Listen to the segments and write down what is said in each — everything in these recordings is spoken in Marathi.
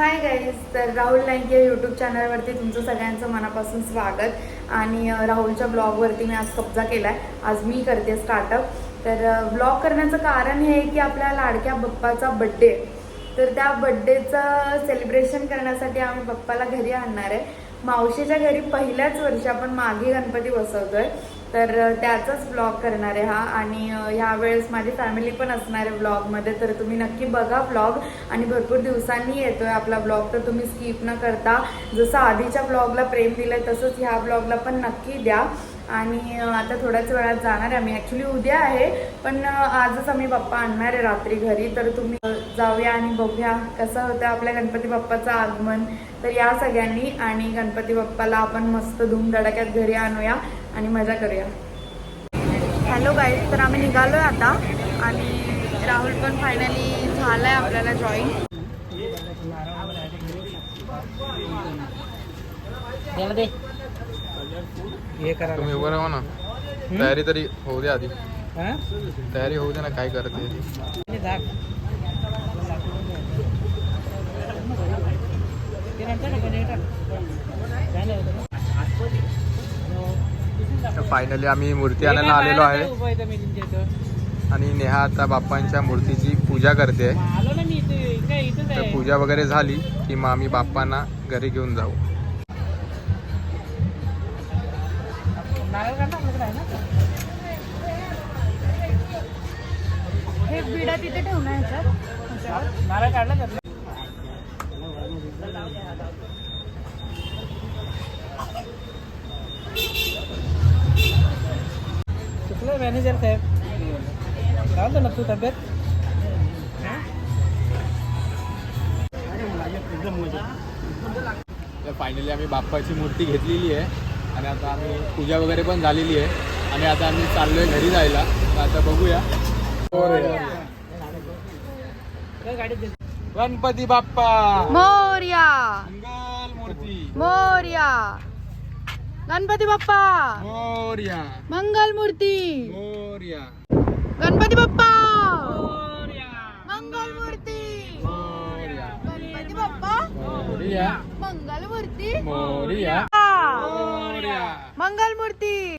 हाय गाईज तर राहुल नाईक या यूट्यूब चॅनलवरती तुमचं सगळ्यांचं मनापासून स्वागत. आणि राहुलच्या ब्लॉगवरती मी आज कब्जा केला आहे आज मी करते स्टार्टअप तर ब्लॉग करण्याचं कारण हे आहे की आपल्या लाडक्या बप्पाचा बड्डे तर त्या बड्डेचं सेलिब्रेशन करण्यासाठी आम्ही बप्पाला घरी आणणार आहे. मावशीच्या घरी पहिल्याच वर्षी आपण मागे गणपती बसवतो आहे तर त्याचाच ब्लॉग करणार आहे हा. आणि अ, ह्यावेळेस माझी फॅमिली पण असणार आहे ब्लॉगमध्ये तर तुम्ही नक्की बघा ब्लॉग आणि भरपूर दिवसांनी येतोय आपला ब्लॉग तर तुम्ही स्किप न करता. जसं आधीच्या ब्लॉगला प्रेम दिलंय तसंच ह्या ब्लॉगला पण नक्की द्या. आणि आता थोड्याच वेळात जाणार आहे आम्ही. ॲक्च्युली उद्या आहे पण आजच आम्ही बाप्पा आणणार आहे रात्री घरी. तर तुम्ही जाऊया आणि बघूया कसं होतं आपल्या गणपती बाप्पाचं आगमन. तर या सगळ्यांनी आणि गणपती बाप्पाला आपण मस्त धूमधडाक्यात घरी आणूया आणि मजा करूया. हॅलो गाईज तर आम्ही निघालोय आता. आणि राहुल पण फायनली झालाय आपल्याला जॉईन हे करा तुम्ही उभं राहा ना तयारी तरी होऊ दे आधी हा? तयारी होऊ दे ना काय करते ती. ते दाख. ते नंतर टाका, ते टाक. झालं होतं ना? तर फायनली आम्ही मूर्ती आणायला आलेलो आहे उभं आहे इथं मी तुमच्या इथं. आणि नेहा आता बाप्पांच्या मूर्तीची पूजा करते आलो ना मी इथे काय इथंच तर आहे पूजा वगैरे झाली की मग आम्ही बाप्पांना घरी घेऊन जाऊ नारळ काढ आपल्याकडे आहे ना हे बिडा तिथे ठेवणार ह्याच्यात नारळ काढला त्यातला चुकलं मॅनेजर साहेब काय होतं ना तू तब्येत तर फायनली आम्ही बाप्पाची मूर्ती घेतलेली आहे. आणि आता आम्ही पूजा वगैरे पण झालेली आहे. आणि आता आम्ही चाललोय घरी जायला. तर आता बघूया. गणपती बाप्पा. मोर्या. मंगल मूर्ती. मोर्या. गणपती बाप्पा. मोर्या. मंगल मूर्ती. मोर्या. गणपती बाप्पा. मोरया. मंगल मूर्ती. मोर्या. गणपती बाप्पा. मोर्या. मंगल मूर्ती. मोर्या. मंगल मूर्ती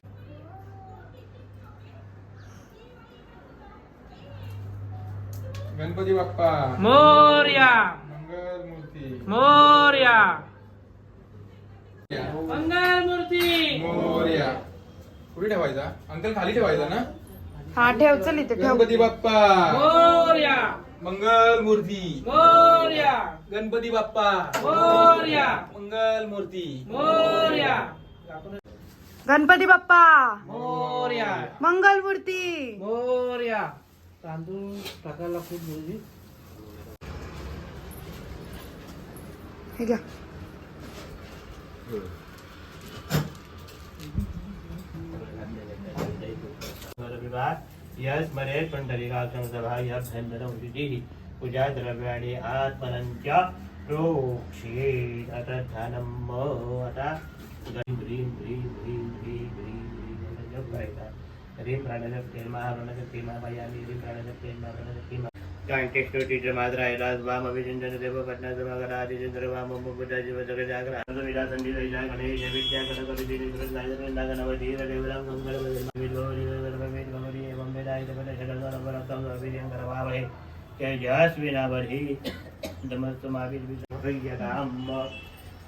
गणपती बाप्पा. मोरया. मंगल मूर्ती मोरया. मंगल मूर्ती मोर्या. कुठे ठेवायचा. अंकल खाली ठेवायचा ना? हा ठेव चल इथे ठेव. गणपती बाप्पा. मोरया. मंगल मूर्ती मोरया. गणपती बाप्पा. मोरया. मंगल मूर्ती मोरया. गणपती बाप्पा. मोरया. मंगल मूर्ती मोरया. तांदूळ टाकायला खूप मुलगी हे घ्या. विभाग यश मरे पंढरीकाक्षम सभा यभ्यंतरमुचिः पूजा द्रव्याणि आत्मनञ्च प्रोक्षेत् अत ध्यानम् आता ह्रीं ह्रीं ह्रीं ह्रीं ह्रीं ह्रीं ह्रीं जप करायचा ह्रीं प्राणशक्ती ह्रीं प्राणशक्ती महाप्राणशक्ती कांटेष्टोटीच मात्रा इलाज वाम अभिचिंतन देव पटना समागरा आदिचंद्र वाम मुकुटा जीव जग जागरा विला संधी गणेश विद्या देवराम विल गौरी गौरी एवं वेदाय अभिजन जय दमस्तु माविर विजयकाम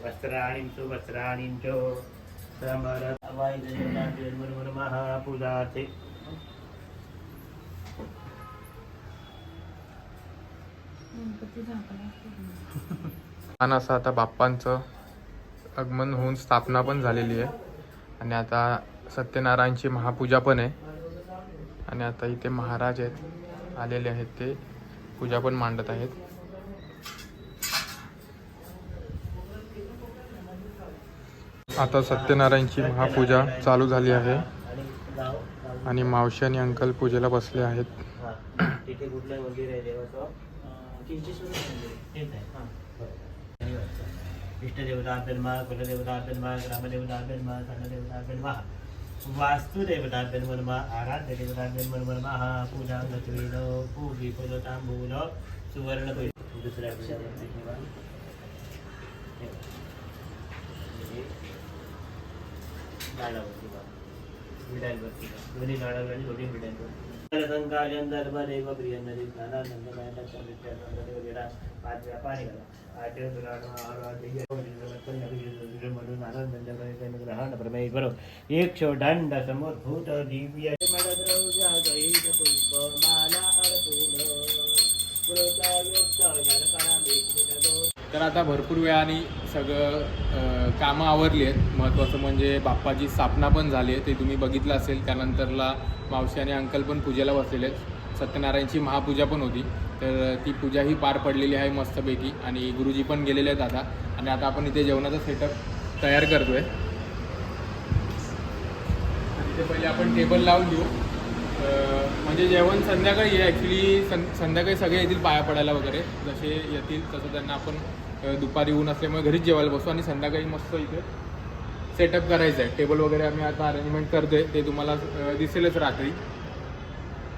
वस्त्राणि सुवस्त्राणि च समरत छान असं आता बाप्पांचं आगमन होऊन स्थापना पण झालेली आहे. आणि आता सत्यनारायणची महापूजा पण आहे. आणि आता इथे महाराज आहेत आलेले आहेत ते पूजा पण मांडत आहेत. आता सत्यनारायणची महापूजा चालू झाली आहे. आणि गाव मावशी आणि अंकल पूजेला बसले आहेत. तिथे कुठलं मंदिर आहे देवाचं? चिंचेश्वर मंदिर. तेच आहे हा. बरोबर. इष्टदेवता जन्मा कुलदेवता जन्मा ग्रामदेवता जन्मा सणदेवता जन्मा वास्तुदेवता जन्मनमा आराध्य देवता जन्मनमा हा पूजा गतवेद पूजी पदतांबूल सुवर्ण दुसऱ्या ज्ञानानंदमय दत्तविद्यानंददेव विरा पाचव्या पाणी घाला आठव्या पुराण आराध्य म्हणून आनंद ग्रहण प्रमेय बरो एक दंड समोर भूत दिव्य मडद्रव्य तर आता भरपूर वेळाने सगळं कामं आवरली आहेत. महत्त्वाचं म्हणजे बाप्पाची स्थापना पण झाली आहे. ते तुम्ही बघितलं असेल. त्यानंतरला मावशी आणि अंकल पण पूजेला बसलेले आहेत. सत्यनारायणची महापूजा पण होती. तर ती पूजाही पार पडलेली आहे मस्तपैकी. आणि गुरुजी पण गेलेले आहेत आता. आणि आता आपण इथे जेवणाचा सेटअप तयार करतोय. आहे ते पहिले आपण टेबल लावून घेऊ. म्हणजे जेवण संध्याकाळी आहे ॲक्च्युली सं संध्याकाळी सगळे येतील पाया पडायला वगैरे. जसे येतील तसं त्यांना आपण दुपारी ऊन असल्यामुळे घरीच जेवायला बसू आणि संध्याकाळी मस्त इथे सेटअप करायचं आहे. टेबल वगैरे आम्ही आता अरेंजमेंट करतोय. ते तुम्हाला दिसेलच रात्री.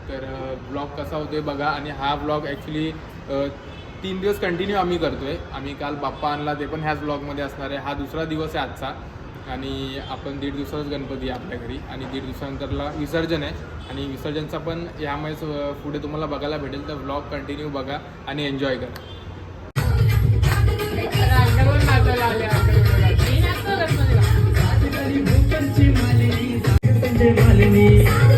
तर ब्लॉग कसा होतोय बघा. आणि हा ब्लॉग ॲक्च्युली तीन दिवस कंटिन्यू आम्ही करतोय. आम्ही काल बाप्पा आणला ते पण ह्याच ब्लॉगमध्ये असणार आहे. हा दुसरा दिवस आहे आजचा. आणि आपण दीड दिवसाचाच गणपती आहे आपल्या घरी आणि दीड दिवसानंतरला विसर्जन आहे. आणि विसर्जनचा पण यामुळेच पुढे तुम्हाला बघायला भेटेल. तर ब्लॉग कंटिन्यू बघा आणि एन्जॉय करा. मालिनी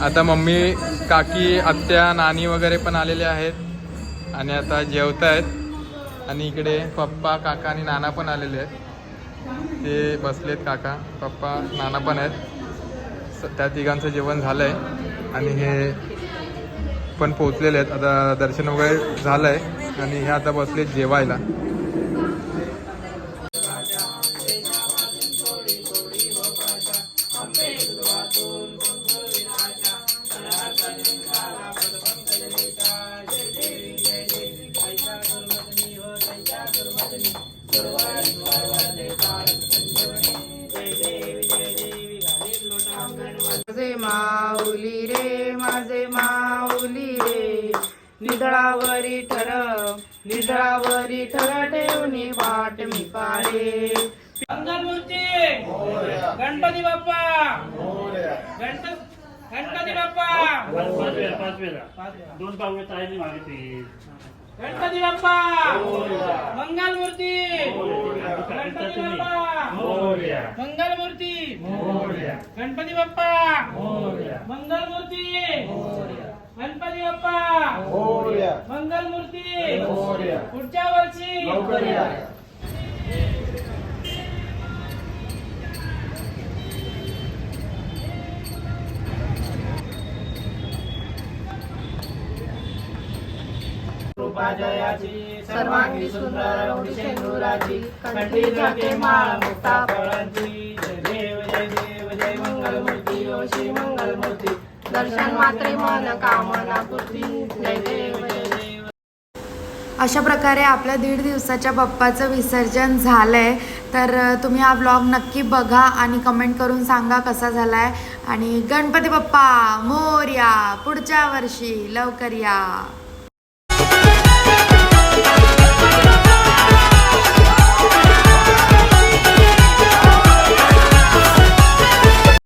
आता मम्मी काकी आत्या नानी वगैरे पण आलेले आहेत. आणि आता जेवत आहेत आणि इकडे पप्पा काका आणि नाना पण आलेले आहेत. ते बसलेत काका. पप्पा नाना पण आहेत. स- त्या तिघांचं जेवण झालं आहे आणि हे पण पोचलेले आहेत. आता दर्शन वगैरे झालं आहे आणि हे आता बसले जेवायला. माझे माऊली रे माझे माऊली रे. निधळावरी ठर निधळावरी ठर ठेवणी वाट मी पाहे मंगलमूर्ती गणपती बाप्पा! गणपती गणपती बाप्पा! दोन पावले ताईने मागितली गणपती बाप्पा! मंगलमूर्ती! गणपती बाप्पा! मंगलमूर्ती! गणपती बाप्पा! मंगलमूर्ती! गणपती बाप्पा! मंगलमूर्ती! पुढच्या वर्षी! सर्वांगी सुंदर एवढी शेंदुराची कंठी माळ मुक्ता फळांची दर्शन मात्रे मन कामना जय देव अशा प्रकारे आपल्या दीड दिवसाच्या बाप्पाचं विसर्जन झालंय. तर तुम्ही हा ब्लॉग नक्की बघा आणि कमेंट करून सांगा कसा झालाय. आणि गणपती बाप्पा मोर्या पुढच्या वर्षी लवकर या.